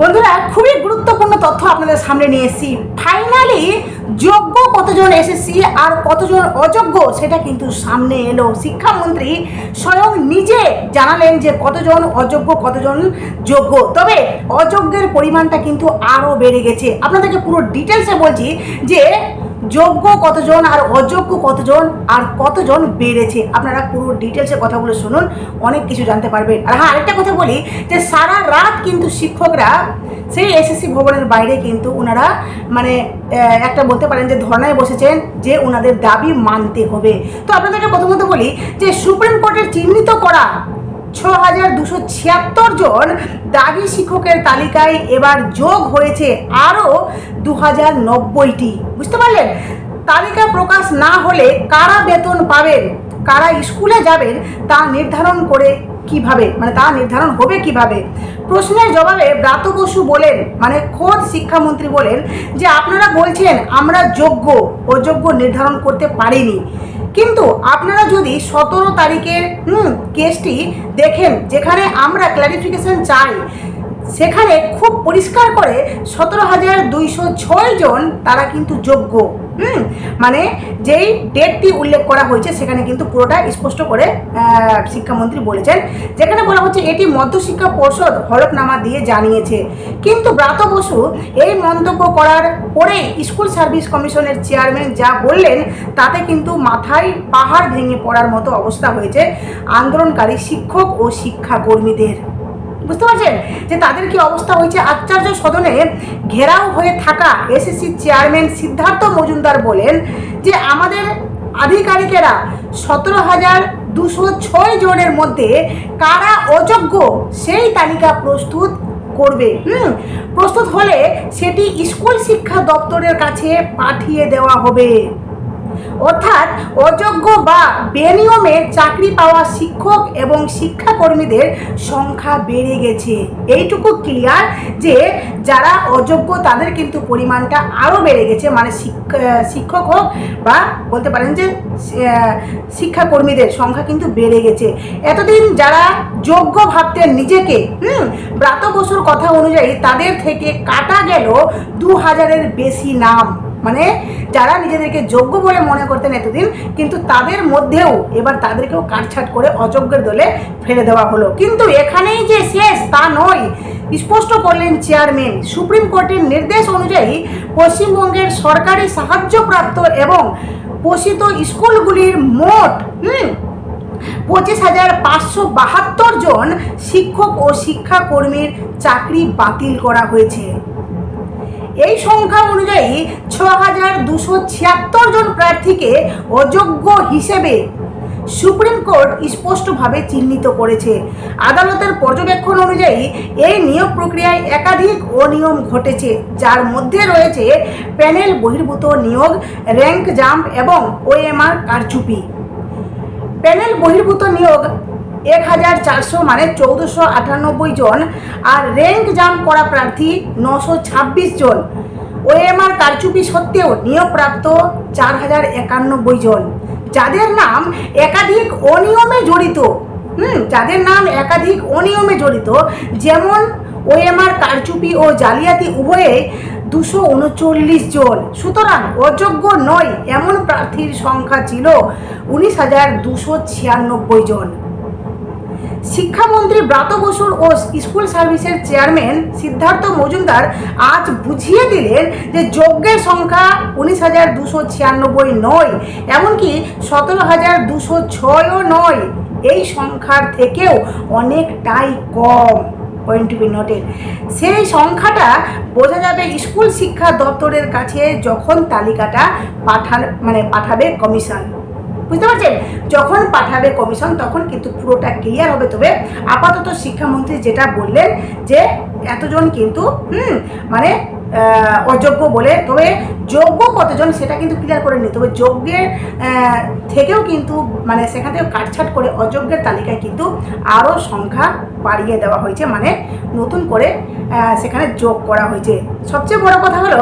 বন্ধুরা, খুবই গুরুত্বপূর্ণ তথ্য আপনাদের সামনে নিয়ে এসেছি। ফাইনালি যোগ্য কতজন এসেছি আর কতজন অযোগ্য সেটা কিন্তু সামনে এলো। শিক্ষামন্ত্রী স্বয়ং নিজে জানালেন যে কতজন অযোগ্য, কতজন যোগ্য। তবে অযোগ্যের পরিমাণটা কিন্তু আরও বেড়ে গেছে। আপনাদেরকে পুরো ডিটেলসে বলছি যে যোগ্য কতজন আর অযোগ্য কতজন আর কতজন বেড়েছে? আপনারা পুরো ডিটেলসে কথাগুলো শুনুন, অনেক কিছু জানতে পারবেন। আর হ্যাঁ আরেকটা কথা বলি যে সারা রাত কিন্তু শিক্ষকরা সেই এসএসসি ভবনের বাইরে কিন্তু ওনারা মানে একটা বলতে পারেন যে ধর্নায় বসেছেন যে ওনাদের দাবি মানতে হবে। তো আপনাদেরকে প্রথমত বলি যে সুপ্রিম কোর্টের চিহ্নিত করা ছ হাজার দুশো ছিয়াত্তর জন দাগি শিক্ষকের তালিকায় এবার যোগ হয়েছে আরও দু হাজার নব্বইটি। বুঝতে পারলেন? তালিকা প্রকাশ না হলে কারা বেতন পাবেন, কারা স্কুলে যাবেন তা নির্ধারণ করে কীভাবে মানে তা নির্ধারণ হবে কীভাবে? প্রশ্নের জবাবে ব্রাত বসু বলেন মানে খোদ শিক্ষামন্ত্রী বলেন যে আপনারা বলছেন আমরা যোগ্য, অযোগ্য নির্ধারণ করতে পারিনি। কিন্তু আপনারা যদি সতেরো তারিখের হুম কেসটি দেখেন যেখানে আমরা ক্লারিফিকেশন চাই সেখানে খুব পরিষ্কার করে সতেরো হাজার দুইশো ছয় জন তারা কিন্তু যোগ্য, হুম? মানে যেই ডেটটি উল্লেখ করা হয়েছে সেখানে কিন্তু পুরোটা স্পষ্ট করে শিক্ষামন্ত্রী বলেছেন। যেখানে বলা হচ্ছে এটি মধ্যশিক্ষা পর্ষদ হলফনামা দিয়ে জানিয়েছে। কিন্তু ব্রাত বসু এই মন্তব্য করার পরেই স্কুল সার্ভিস কমিশনের চেয়ারম্যান যা বললেন, তাতে কিন্তু মাথায় পাহাড় ভেঙে পড়ার মতো অবস্থা হয়েছে আন্দোলনকারী শিক্ষক ও শিক্ষাকর্মীদের। বুঝতে পারছেন? যে তাদের কি অবস্থা হয়েছে? আচার্য সদনে ঘেরাও হয়ে থাকা এসএসসি চেয়ারম্যান সিদ্ধার্থ মজুমদার বলেন যে আমাদের আধিকারিকেরা সতেরো হাজার দুশো ছয় জনের মধ্যে কারা অযোগ্য সেই তালিকা প্রস্তুত করবে। হুম? প্রস্তুত হলে সেটি স্কুল শিক্ষা দপ্তরের কাছে পাঠিয়ে দেওয়া হবে। অর্থাৎ অযোগ্য বা বেনিয়মে চাকরি পাওয়া শিক্ষক এবং শিক্ষাকর্মীদের সংখ্যা বেড়ে গেছে। এইটুকু ক্লিয়ার যে যারা অযোগ্য, তাদের কিন্তু পরিমাণটা আরও বেড়ে গেছে। মানে শিক্ষা- শিক্ষক হোক বা বলতে পারেন যে শিক্ষাকর্মীদের সংখ্যা কিন্তু বেড়ে গেছে। এতদিন যারা যোগ্য ভাবতেন নিজেকে, হুম ব্রাত বসুর কথা অনুযায়ী তাদের থেকে কাটা গেল দু হাজারের বেশি নাম। মানে যারা নিজেদেরকে যোগ্য বলে মনে করতেন এতদিন, কিন্তু তাদের মধ্যেও এবার তাদেরকেও কাটছাট করে অযোগ্যের দলে ফেলে দেওয়া হলো। কিন্তু এখানেই যে শেষ, তা নয়। স্পষ্ট করলেন চেয়ারম্যান, সুপ্রিম কোর্টের নির্দেশ অনুযায়ী পশ্চিমবঙ্গের সরকারি সাহায্যপ্রাপ্ত এবং পোষিত স্কুলগুলির মোট, হুম, পঁচিশ হাজার পাঁচশো বাহাত্তর জন শিক্ষক ও শিক্ষাকর্মীর চাকরি বাতিল করা হয়েছে। এই সংখ্যা অনুযায়ী ছ হাজার দুশো ছিয়াত্তর জন প্রার্থীকে অযোগ্য হিসেবে সুপ্রিম কোর্ট স্পষ্টভাবে চিহ্নিত করেছে। আদালতের পর্যবেক্ষণ অনুযায়ী এই নিয়োগ প্রক্রিয়ায় একাধিক অনিয়ম ঘটেছে, যার মধ্যে রয়েছে প্যানেল বহির্ভূত নিয়োগ, র্যাঙ্ক জাম্প এবং ওএমআর কারচুপি। প্যানেল বহির্ভূত নিয়োগ এক হাজার চারশো মানে চৌদ্দশো আটানব্বই জন আর র্যাঙ্ক জাম্প করা প্রার্থী নশো ছাব্বিশ জন। ওএমআর কারচুপি সত্ত্বেও নিয়োগপ্রাপ্ত চার হাজার একানব্বই জন। যাদের নাম একাধিক অনিয়মে জড়িত, হুম, যাদের নাম একাধিক অনিয়মে জড়িত, যেমন ওএমআর কারচুপি ও জালিয়াতি উভয়ে দুশো উনচল্লিশ জন। সুতরাং অযোগ্য নয় এমন প্রার্থীর সংখ্যা ছিল উনিশ হাজার দুশো ছিয়ানব্বই জন। শিক্ষামন্ত্রী ব্রাত বসুর ও স্কুল সার্ভিসের চেয়ারম্যান সিদ্ধার্থ মজুমদার আজ বুঝিয়ে দিলেন যে যজ্ঞের সংখ্যা উনিশ হাজার দুশো ছিয়ানব্বই নয়, এমনকি সতেরো হাজার দুশো ছয়ও নয়। এই সংখ্যার থেকেও অনেকটাই কম পয়েন্ট টু বি নোটেড সেই সংখ্যাটা বোঝা যাবে স্কুল শিক্ষা দপ্তরের কাছে যখন তালিকাটা পাঠান মানে পাঠাবে কমিশন। বুঝতে পারছেন? যখন পাঠাবে কমিশন তখন কিন্তু পুরোটা ক্লিয়ার হবে। তবে আপাতত শিক্ষামন্ত্রী যেটা বললেন যে, এতজন কিন্তু, হুম মানে অযোগ্য বলে, তবে যোগ্য কতজন সেটা কিন্তু ক্লিয়ার করে নি তবে যোগ্যের থেকেও কিন্তু মানে সেখান থেকে কাটছাট করে অযোগ্যের তালিকায় কিন্তু আরও সংখ্যা বাড়িয়ে দেওয়া হয়েছে। মানে নতুন করে সেখানে যোগ করা হয়েছে। সবচেয়ে বড় কথা হলো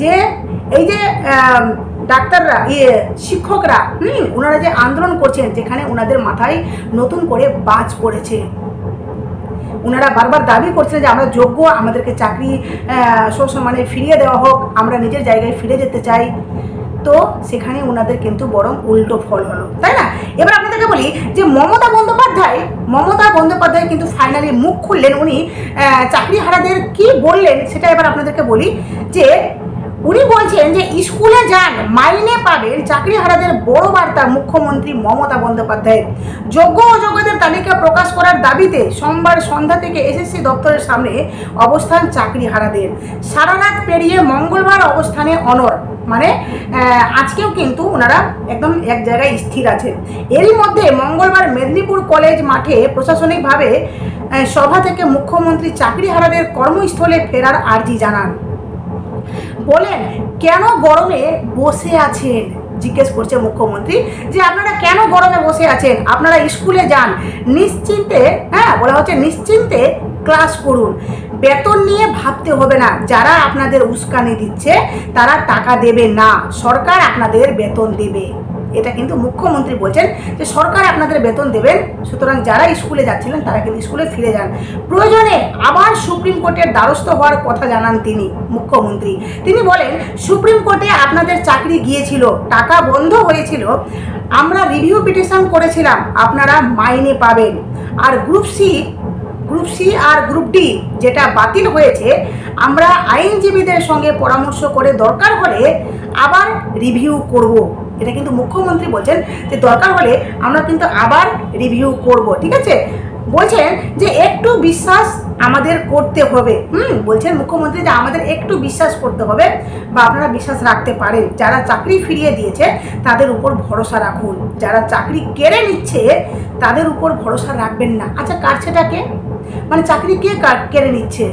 যে, এই যে ডাক্তাররা ইয়ে শিক্ষকরা, হুম, ওনারা যে আন্দোলন করছেন, যেখানে ওনাদের মাথায় নতুন করে বাজ পড়েছে। ওনারা বারবার দাবি করছিলেন যে আমরা যোগ্য, আমাদেরকে চাকরি সসম্মানে ফিরিয়ে দেওয়া হোক, আমরা নিজের জায়গায় ফিরে যেতে চাই। তো সেখানে ওনাদের কিন্তু বরং উল্টো ফল হলো, তাই না? এবার আপনাদেরকে বলি যে মমতা বন্দ্যোপাধ্যায় মমতা বন্দ্যোপাধ্যায় কিন্তু ফাইনালি মুখ খুললেন। উনি চাকরিহারাদের কি বললেন, সেটা এবার আপনাদেরকে বলি যে উনি বলছেন যে স্কুলে যান, মাইনে পাবেন চাকরিহারাদের বড় বার্তা মুখ্যমন্ত্রী মমতা বন্দ্যোপাধ্যায়ের। যোগ্য অযোগ্যদের তালিকা প্রকাশ করার দাবিতে সোমবার সন্ধ্যা থেকে এসএসসি দপ্তরের সামনে অবস্থান চাকরিহারাদের। সারা রাত পেরিয়ে মঙ্গলবার অবস্থানে অনর মানে আজকেও কিন্তু ওনারা একদম এক জায়গায় স্থির আছেন। এরই মধ্যে মঙ্গলবার মেদিনীপুর কলেজ মাঠে প্রশাসনিকভাবে সভা থেকে মুখ্যমন্ত্রী চাকরিহারাদের কর্মস্থলে ফেরার আর্জি জানান। বলেন, কেন গরমে বসে আছেন? জিজ্ঞেস করছে মুখ্যমন্ত্রী, যে আপনারা কেন গরমে বসে আছেন? আপনারা স্কুলে যান, নিশ্চিন্তে হ্যাঁ বলা হচ্ছে নিশ্চিন্তে ক্লাস করুন। বেতন নিয়ে ভাবতে হবে না, যারা আপনাদের উস্কানি দিচ্ছে, তারা টাকা দেবে না। সরকার আপনাদের বেতন দেবে। এটা কিন্তু মুখ্যমন্ত্রী বলছেন যে সরকার আপনাদের বেতন দেবেন, সুতরাং যারা স্কুলে যাচ্ছিলেন তারা কিন্তু স্কুলে ফিরে যান। প্রয়োজনে আবার সুপ্রিম কোর্টের দ্বারস্থ হওয়ার কথা জানান তিনি, মুখ্যমন্ত্রী। তিনি বলেন, সুপ্রিম কোর্টে আপনাদের চাকরি গিয়েছিল, টাকা বন্ধ হয়েছিল, আমরা রিভিউ পিটিশন করেছিলাম, আপনারা মাইনে পাবেন। আর গ্রুপ সি গ্রুপ সি আর গ্রুপ ডি যেটা বাতিল হয়েছে, আমরা আইনজীবীদের সঙ্গে পরামর্শ করে দরকার হলে আবার রিভিউ করব। এটা কিন্তু মুখ্যমন্ত্রী বলছেন যে দরকার হলে আমরা কিন্তু আবার রিভিউ করব, ঠিক আছে? বলছেন যে একটু বিশ্বাস আমাদের করতে হবে। হুম, বলছেন মুখ্যমন্ত্রী যে আমাদের একটু বিশ্বাস করতে হবে বা আপনারা বিশ্বাস রাখতে পারেন। যারা চাকরি ফিরিয়ে দিয়েছে, তাদের উপর ভরসা রাখুন। যারা চাকরি কেড়ে নিচ্ছে, তাদের উপর ভরসা রাখবেন না। আচ্ছা কার সেটাকে? মানে চাকরি কে, কেড়ে নিচ্ছে?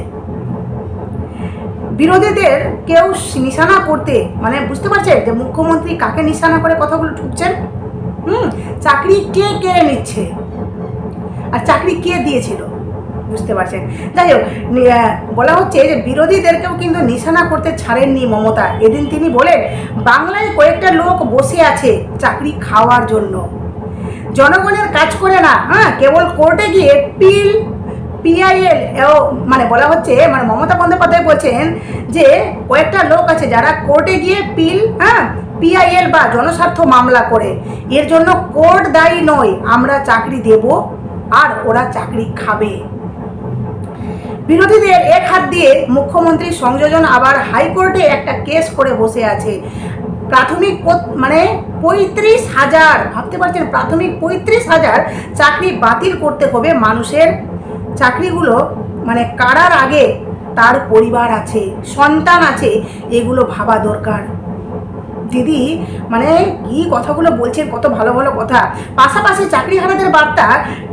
বিরোধীদের কেউ নিশানা করতে মানে বুঝতে পারছেন যে মুখ্যমন্ত্রী কাকে নিশানা করে কথাগুলো ঠুকছেন হুম, চাকরি কে কেড়ে নিচ্ছে? আর চাকরি কে দিয়েছিল? বুঝতে পারছেন? যাই হোক বলা হচ্ছে যে বিরোধীদেরকেও কিন্তু নিশানা করতে ছাড়েননি মমতা। এদিন তিনি বলেন, বাংলায় কয়েকটা লোক বসে আছে চাকরি খাওয়ার জন্য। জনগণের কাজ করে না হ্যাঁ কেবল কোর্টে গিয়ে পিল পিআইএল মানে বলা হচ্ছে মানে মমতা বন্দ্যোপাধ্যায় বলছেন যে, কয়েকটা লোক আছে যারা কোর্টে গিয়ে পিল হ্যাঁ পিআইএল বা জনস্বার্থ মামলা করে। এর জন্য কোর্ট দায়ী নয়, আমরা চাকরি দেব আর ওরা চাকরি খাবে। বিরোধীদের এক হাত দিয়ে মুখ্যমন্ত্রী সংযোজন আবার হাইকোর্টে একটা কেস করে বসে আছে। প্রাথমিক মানে পঁয়ত্রিশ হাজার, ভাবতে পারছেন, প্রাথমিক পঁয়ত্রিশ হাজার চাকরি বাতিল করতে হবে মানুষের চাকরিগুলো মানে কারার আগে তার পরিবার আছে, সন্তান আছে, এগুলো ভাবা দরকার। দিদি মানে কি কথাগুলো বলছেন, কত ভালো ভালো কথা। পাশাপাশি চাকরিহারাদের বার্তা,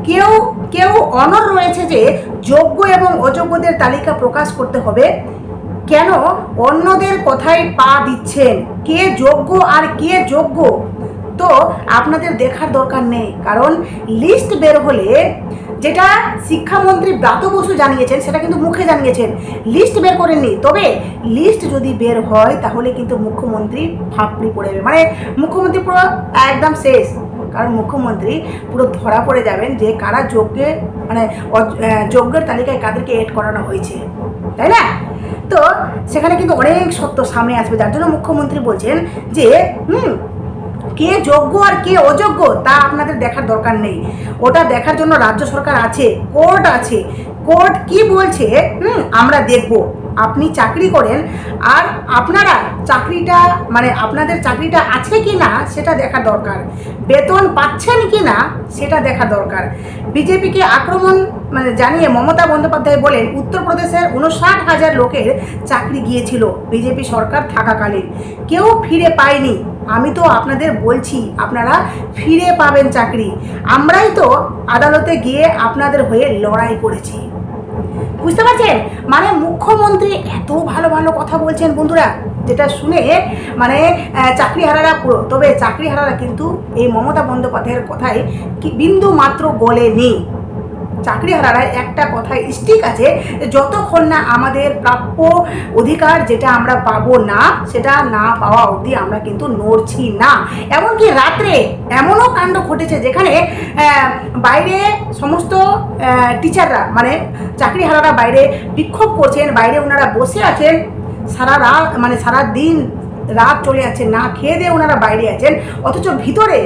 কেউ কেউ অনর রয়েছে যে যোগ্য এবং অযোগ্যদের তালিকা প্রকাশ করতে হবে। কেন? অন্যদের কথায় পা দিচ্ছেন। কে যোগ্য আর কে যোগ্য? তো আপনাদের দেখার দরকার নেই। কারণ লিস্ট বের হলে যেটা শিক্ষামন্ত্রী ব্রাত বসু জানিয়েছেন, সেটা কিন্তু মুখে জানিয়েছেন। লিস্ট বের করেননি। তবে লিস্ট যদি বের হয়, তাহলে কিন্তু মুখ্যমন্ত্রী ফাঁপড়ি পড়ে যাবে। মানে মুখ্যমন্ত্রী পুরো একদম শেষ। কারণ মুখ্যমন্ত্রী পুরো ধরা পড়ে যাবেন যে কারা যোগ্যে মানে যোগ্যের তালিকায় কাদেরকে এড করানো হয়েছে। তাই না? তো সেখানে কিন্তু অনেক সত্য সামনে আসবে। যার জন্য মুখ্যমন্ত্রী বলছেন যে, হুম কে যোগ্য আর কে অযোগ্য, তা আপনাদের দেখার দরকার নেই। ওটা দেখার জন্য রাজ্য সরকার আছে, কোর্ট আছে। কোর্ট কি বলছে, হুম, আমরা দেখব। আপনি চাকরি করেন, আর আপনারা চাকরিটা মানে আপনাদের চাকরিটা আছে কি না, সেটা দেখা দরকার। বেতন পাচ্ছেন কি না, সেটা দেখা দরকার। বিজেপিকে আক্রমণ মানে জানিয়ে মমতা বন্দ্যোপাধ্যায় বলেন, উত্তরপ্রদেশের উনষাট হাজার লোকের চাকরি গিয়েছিল, বিজেপি সরকার থাকাকালীন। কেউ ফিরে পায়নি। আমি তো আপনাদের বলছি আপনারা ফিরে পাবেন চাকরি। আমরাই তো আদালতে গিয়ে আপনাদের হয়ে লড়াই করেছি। বুঝতে পারছেন? মানে মুখ্যমন্ত্রী এত ভালো ভালো কথা বলছেন বন্ধুরা যেটা শুনে মানে আহ, চাকরিহারারা পুরো তবে চাকরিহারারা কিন্তু এই মমতা বন্দ্যোপাধ্যায়ের কথায় কি বিন্দু মাত্র গলে নেই চাকরিহারারা একটা কথায় স্টিক আছে যতক্ষণ না আমাদের প্রাপ্য অধিকার যেটা আমরা পাবো না, সেটা না পাওয়া অবধি আমরা কিন্তু নড়ছি না। এমনকি রাত্রে এমনও কাণ্ড ঘটেছে যেখানে বাইরে সমস্ত টিচাররা মানে চাকরিহারারা বাইরে বিক্ষোভ করছেন, বাইরে ওনারা বসে আছেন, সারা রাত মানে সারা দিন রাত চলে যাচ্ছে, না খেয়ে দিয়ে ওনারা বাইরে আছেন, অথচ ভিতরে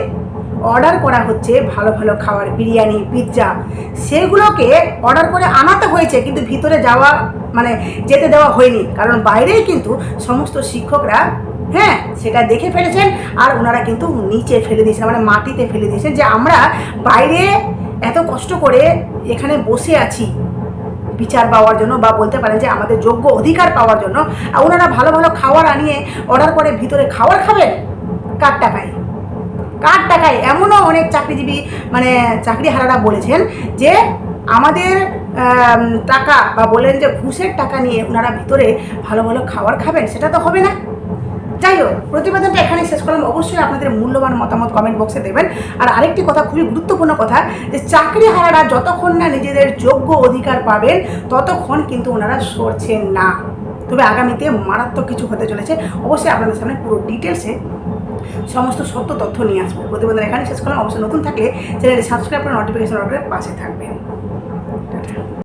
অর্ডার করা হচ্ছে ভালো ভালো খাবার, বিরিয়ানি, পিৎজা, সেগুলোকে অর্ডার করে আনাতে হয়েছে, কিন্তু ভিতরে যাওয়া মানে যেতে দেওয়া হয়নি। কারণ বাইরেই কিন্তু সমস্ত শিক্ষকরা হ্যাঁ সেটা দেখে ফেলেছেন আর ওনারা কিন্তু নিচে ফেলে দিয়েছেন মানে মাটিতে ফেলে দিয়েছেন যে আমরা বাইরে এত কষ্ট করে এখানে বসে আছি। বিচার পাওয়ার জন্য বা বলতে পারেন যে আমাদের যোগ্য অধিকার পাওয়ার জন্য ওনারা ভালো ভালো খাবার আনিয়ে অর্ডার করে ভিতরে খাবার খাবেন, কার টাকায়? কার টাকায়? এমনও অনেক চাকরিজীবী মানে চাকরিহারারা বলেছেন যে আমাদের টাকা বা বলেন যে ঘুষের টাকা নিয়ে ওনারা ভিতরে ভালো ভালো খাবার খাবেন, সেটা তো হবে না। যাই হোক, প্রতিবেদনটা এখানে শেষ করলাম। অবশ্যই আপনাদের মূল্যবান মতামত কমেন্ট বক্সে দেবেন। আর আরেকটি কথা, খুবই গুরুত্বপূর্ণ কথা, যে চাকরিহারারা যতক্ষণ না নিজেদের যোগ্য অধিকার পাবেন, ততক্ষণ কিন্তু ওনারা সরছেন না। তবে আগামীতে মারাত্মক কিছু হতে চলেছে। অবশ্যই আপনাদের সামনে পুরো ডিটেলসে সমস্ত সত্য তথ্য নিয়ে আসব। প্রতিবেদন এখানে শেষ করলাম। অবশ্যই নতুন থাকলে চ্যানেলটি সাবস্ক্রাইব করে নোটিফিকেশন অর্ডারে পাশে থাকবেন